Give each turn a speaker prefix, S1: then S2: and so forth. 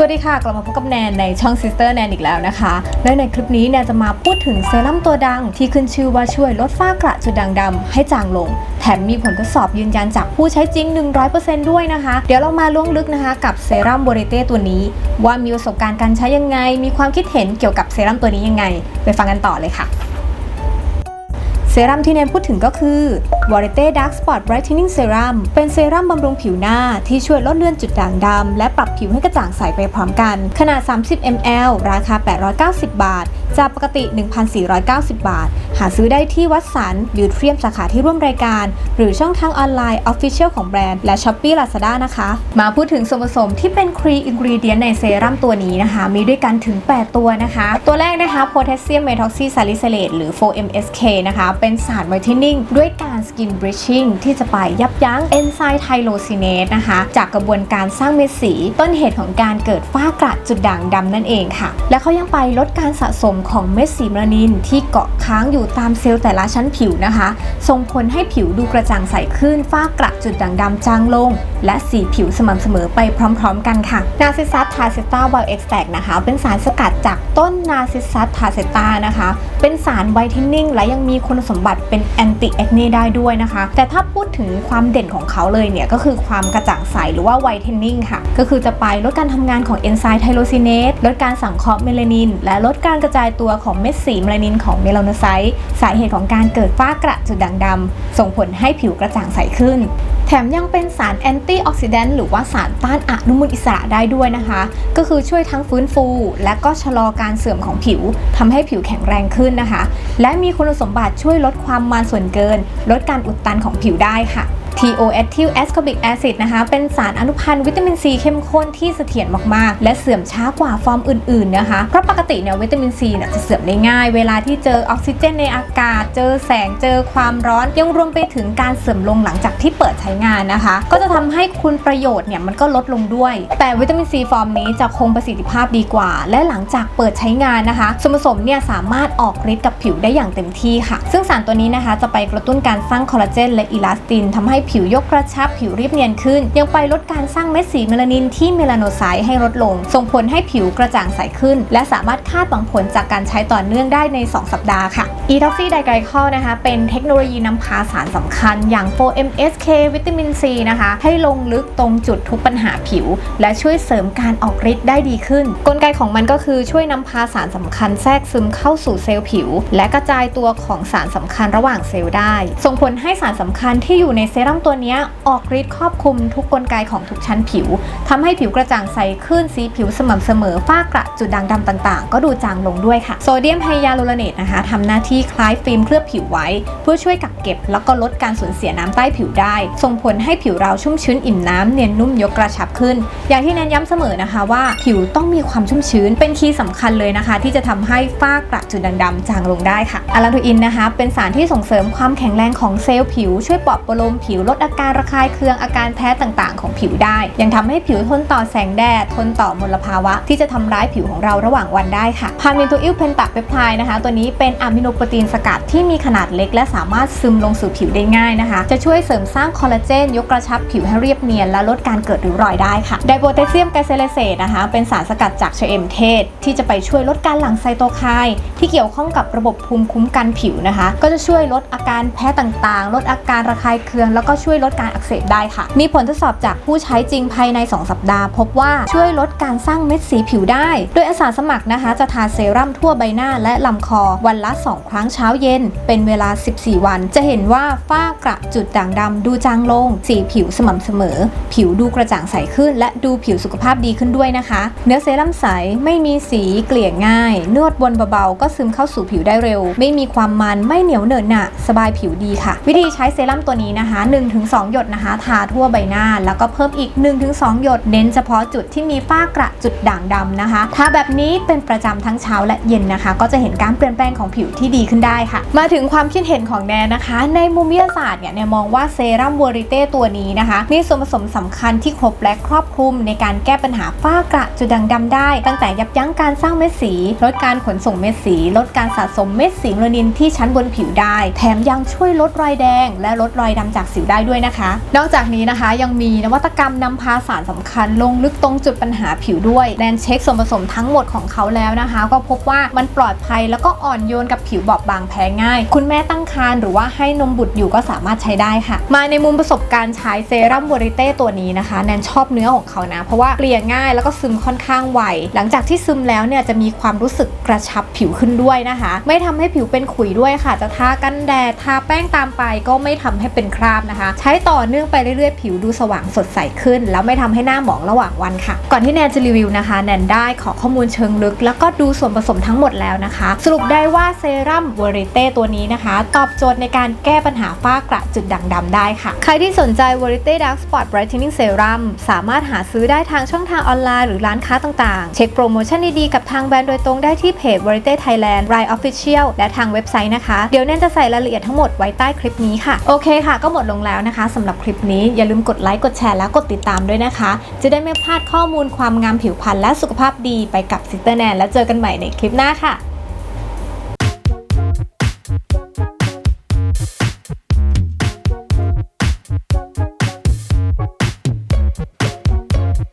S1: สวัสดีค่ะ กลับมาพบกับแนนในช่อง Sister แนนอีกแล้วนะคะ และในคลิปนี้แนนจะมาพูดถึงเซรั่มตัวดังที่ขึ้นชื่อว่าช่วยลดฝ้ากระจุดด่างดำให้จางลง แถมมีผลทดสอบยืนยันจากผู้ใช้จริง 100%ด้วยนะคะ เดี๋ยวเรามาล่วงลึกนะคะ กับเซรั่มโบเรเต้ตัวนี้ ว่ามีประสบการณ์การใช้ยังไง มีความคิดเห็นเกี่ยวกับเซรั่มตัวนี้ยังไง ไปฟังกันต่อเลยค่ะ เซรั่มที่เน้นพูดถึงก็คือ v a r i t e Dark Spot Brightening Serum เป็นเซรั่มบำรุงผิวหน้าที่ช่วยลดเลือนจุดด่างดำและปรับผิวให้กระจ่างใสไปพร้อมกัน ขนาด 30 ml ราคา 890 บาทจากปกติ 1,490 บาท หาซื้อได้ที่วัดสันบิวเทียมสาขาที่ร่วมรายการ หรือช่องทางออนไลน์ Official ของแบรนด์และ Shopee Lazada นะคะ มาพูดถึงส่วนผสมที่เป็น Key Ingredient ในเซรั่มตัวนี้นะคะ มีด้วยกันถึง 8 ตัวนะคะ ตัวแรกนะคะ Potassium Methoxysalicylate หรือ 4MSK นะคะ เป็นสารไวท์เทนนิ่งด้วยการ Skin Bridging ที่จะไปยับยั้งเอนไซม์ไทโลซินเนสนะคะจากกระบวนการสร้างเม็ดสี ต้นเหตุของการเกิดฝ้ากระจุดด่างดำนั่นเองค่ะ และเขายังไปลดการสะสมของเม็ดสีเมลานินที่เกาะค้างอยู่ตามเซลล์แต่ละชั้นผิวนะคะ ส่งผลให้ผิวดูกระจ่างใสขึ้น ฝ้ากระจุดด่างดำจางลง และสีผิวสม่ำเสมอไปพร้อมๆ กันค่ะ นาซิซัสทาเซต้าไบโอเอ็กซ์แทนะคะ เป็นสารสกัดจากต้นนาซิซัสทาเซต้านะคะ เป็นสารไวท์เทนนิ่งและยังมีคุณสมบัติเป็นแอนตี้แอคเนได้ด้วยนะคะ แต่ถ้าพูดถึงความเด่นของเขาเลยเนี่ยก็คือความกระจ่างใสหรือว่าไวท์เทนนิ่งค่ะ ก็คือจะไปลดการทำงานของเอนไซม์ไทโรซินเนสลดการสังเคราะห์เมลานิน และลดการกระจายตัวของเม็ดสีเมลานินของเมลานไซต์สาเหตุของการเกิดฝ้ากระจุดด่างดำส่งผลให้ผิวกระจ่างใสขึ้น แถมยังเป็นสารแอนตี้ออกซิแดนต์หรือว่าสารต้านอนุมูลอิสระได้ด้วยนะคะ ก็คือช่วยทั้งฟื้นฟู และก็ชะลอการเสื่อมของผิวทำให้ผิวแข็งแรงขึ้นนะคะ และมีคุณสมบัติช่วยลดความมันส่วนเกิน ลดการอุดตันของผิวได้ค่ะ TOethyl ascorbic acid นะคะ เป็นสารอนุพันธ์วิตามินซีเข้มข้นที่เสถียรมากๆ และเสื่อมช้ากว่าฟอร์มอื่นๆนะคะ เพราะปกติเนี่ยวิตามินซีเนี่ยจะเสื่อมได้ง่าย เวลาที่เจอออกซิเจนในอากาศ เจอแสง เจอความร้อน ยังรวมไปถึงการเสื่อมลงหลังจากที่เปิดใช้งานนะคะ ก็จะทำให้คุณประโยชน์เนี่ยมันก็ลดลงด้วย แต่วิตามินซีฟอร์มนี้จะคงประสิทธิภาพดีกว่า และหลังจากเปิดใช้งานนะคะส่วนผสมเนี่ยสามารถออกฤทธิ์กับผิวได้อย่างเต็มที่ค่ะ ซึ่งสารตัวนี้นะคะจะไปกระตุ้นการสร้างคอลลาเจนและอิลาสตินทำให้ผิวยกกระชับผิวเรียบเนียนขึ้น ยังไปลดการสร้างเม็ดสีเมลานินที่เมลาโนไซต์ให้ลดลง ส่งผลให้ผิวกระจ่างใสขึ้น และสามารถคาดหวังผลจากการใช้ต่อเนื่องได้ใน 2 สัปดาห์ค่ะ e t o x y d i g l y c o l นะคะ เป็นเทคโนโลยีนำพาสารสำคัญ อย่าง 4MSK วิตามินซีนะคะ ให้ลงลึกตรงจุดทุกปัญหาผิว และช่วยเสริมการออกฤทธิ์ได้ดีขึ้น กลไกของมันก็คือช่วยนำพาสารสำคัญแทรกซึมเข้าสู่เซลล์ผิว และกระจายตัวของสารสำคัญระหว่างเซลล์ได้ ส่งผลให้สารสำคัญที่อยู่ในเซรั่มตัวนี้ออกฤทธิ์ครอบคลุมทุกกลไกของทุกชั้นผิวทำให้ผิวกระจ่างใสขึ้นสีผิวสม่ำเสมอฝ้ากระจุดด่างดำต่างๆ ก็ดูจางลงด้วยค่ะ โซเดียมไฮยาลูรเนตนะคะทำหน้าที่คล้ายฟิล์มเคลือบผิวไว้ เพื่อช่วยกักเก็บ แล้วก็ลดการสูญเสียน้ำใต้ผิวได้ ส่งผลให้ผิวเราชุ่มชื้นอิ่มน้ำเนียนนุ่มยกกระชับขึ้น อย่างที่แนนย้ำเสมอนะคะว่าผิวต้องมีความชุ่มชื้นเป็นคีย์สำคัญเลยนะคะ ที่จะทำให้ฝ้ากระจุดด่างดำจางลงได้ค่ะอะลาโทอินนะคะเป็นสารที่ส่งเสริมความแข็งแรงของเซลล์ผิวช่วยปลอบประโลมผิวลดอาการระคายเคืองอาการแพ้ต่างๆ ของผิวได้ ยังทำให้ผิวทนต่อแสงแดด ทนต่อมลภาวะ ที่จะทำร้ายผิวของเราระหว่างวันได้ค่ะพาเมนโทอิลเพนตาเปปไทด์นะคะ ตัวนี้เป็นอะมิโนโปรตีนสกัดที่มีขนาดเล็ก และสามารถซึมลงสู่ผิวได้ง่ายนะคะ จะช่วยเสริมสร้างคอลลาเจน ยกกระชับผิวให้เรียบเนียนและลดการเกิดริ้วรอยได้ค่ะไดโพแทสเซียมไกเซเลเซตนะคะ เป็นสารสกัดจากชเอมเทศ ที่จะไปช่วยลดการหลั่งไซโตไคน์ที่เกี่ยวข้องกับระบบภูมิคุ้มกันผิวนะคะ ก็จะช่วยลดอาการแพ้ต่างๆ ลดอาการระคายเคืองแล้วก็ช่วยลดการอักเสบได้ค่ะ มีผลทดสอบจากผู้ใช้จริงภายใน 2 สัปดาห์ พบว่าช่วยลดการสร้างเม็ดสีผิวได้ โดยอาสาสมัครนะคะจะทาเซรั่มทั่วใบหน้าและลำคอวันละ 2 ครั้งเช้าเย็น เป็นเวลา 14 วัน จะเห็นว่าฝ้ากระจุดด่างดำดูจางลง สีผิวสม่ำเสมอ ผิวดูกระจ่างใสขึ้น และดูผิวสุขภาพดีขึ้นด้วยนะคะ เนื้อเซรั่มใสไม่มีสีเกลี่ยง่าย นวดบนเบาๆก็ซึมเข้าสู่ผิวได้เร็ว ไม่มีความมันไม่เหนียวเหนอะหนะสบายผิวดีค่ะ วิธีใช้เซรั่มตัวนี้นะคะ1-2 หยดนะคะ ทาทั่วใบหน้า แล้วก็เพิ่มอีก 1-2 หยดเน้นเฉพาะจุดที่มีฝ้ากระจุดด่างดำนะคะถ้าแบบนี้เป็นประจำทั้งเช้าและเย็นนะคะ ก็จะเห็นการเปลี่ยนแปลงของผิวที่ดีขึ้นได้ค่ะ มาถึงความคิดเห็นของแนนนะคะ ในมุมวิทยาศาสตร์เนี่ยแนนมองว่าเซรั่มวอริเต้ตัวนี้นะคะมีส่วนผสมสำคัญที่ครบและครอบคลุมในการแก้ปัญหาฝ้ากระจุดด่างดำได้ ตั้งแต่ยับยั้งการสร้างเม็ดสี ลดการขนส่งเม็ดสี ลดการสะสมเม็ดสีเมลานินที่ชั้นบนผิวได้ แถมยังช่วยลดรอยแดง และลดรอยดำจากสิวได้ด้วยนะคะ นอกจากนี้นะคะยังมีนวัตกรรมนำพาสารสำคัญ ลงลึกตรงจุดปัญหาผิวด้วยแนนเช็คส่วนผสมทั้งหมดของเขาแล้วนะคะ ก็พบว่ามันปลอดภัยแล้วก็อ่อนโยนกับผิวบอบบางแพ้ง่าย คุณแม่ตั้งครรภ์หรือว่าให้นมบุตรอยู่ก็สามารถใช้ได้ค่ะ มาในมุมประสบการณ์ใช้เซรั่มวอริเต้ตัวนี้นะคะ แนนชอบเนื้อของเขานะ เพราะว่าเกลี่ยง่ายแล้วก็ซึมค่อนข้างไวหลังจากที่ซึมแล้วเนี่ยจะมีความรู้สึกกระชับผิวขึ้นด้วยนะคะ ไม่ทำให้ผิวเป็นขุยด้วยค่ะ จะทากันแดดทาแป้งตามไปก็ไม่ทำให้เป็นคราบนะคะใช้ต่อเนื่องไปเรื่อยๆ ผิวดูสว่างสดใสขึ้น แล้วไม่ทำให้หน้าหมองระหว่างวันค่ะ ก่อนที่แนนจะรีวิวนะคะ แนนได้ขอข้อมูลเชิงลึก แล้วก็ดูส่วนผสมทั้งหมดแล้วนะคะ สรุปได้ว่าเซรั่มวอริเต้ตัวนี้นะคะ ตอบโจทย์ในการแก้ปัญหาฝ้ากระจุดด่างดำได้ค่ะ ใครที่สนใจ v o r i t e Dark Spot Brightening Serum สามารถหาซื้อได้ทางช่องทางออนไลน์หรือร้านค้าต่างๆ เช็คโปรโมชั่นดีๆ กับทางแบรนด์โดยตรงได้ที่เพจ v o r i t e Thailand r i Official และทางเว็บไซต์นะคะ เดี๋ยวแนนจะใส่รายละเอียดทั้งหมดไว้ใต้คลิปนี้ค่ะ โอเคค่ะ ก็หมดลงแล้วนะคะสำหรับคลิปนี้อย่าลืมกดไลค์กดแชร์และกดติดตามด้วยนะคะ จะได้ไม่พลาดข้อมูลความงามผิวพรรณและสุขภาพดีไปกับซิสเตอร์แนนแล้วเจอกันใหม่ในคลิปหน้าค่ะ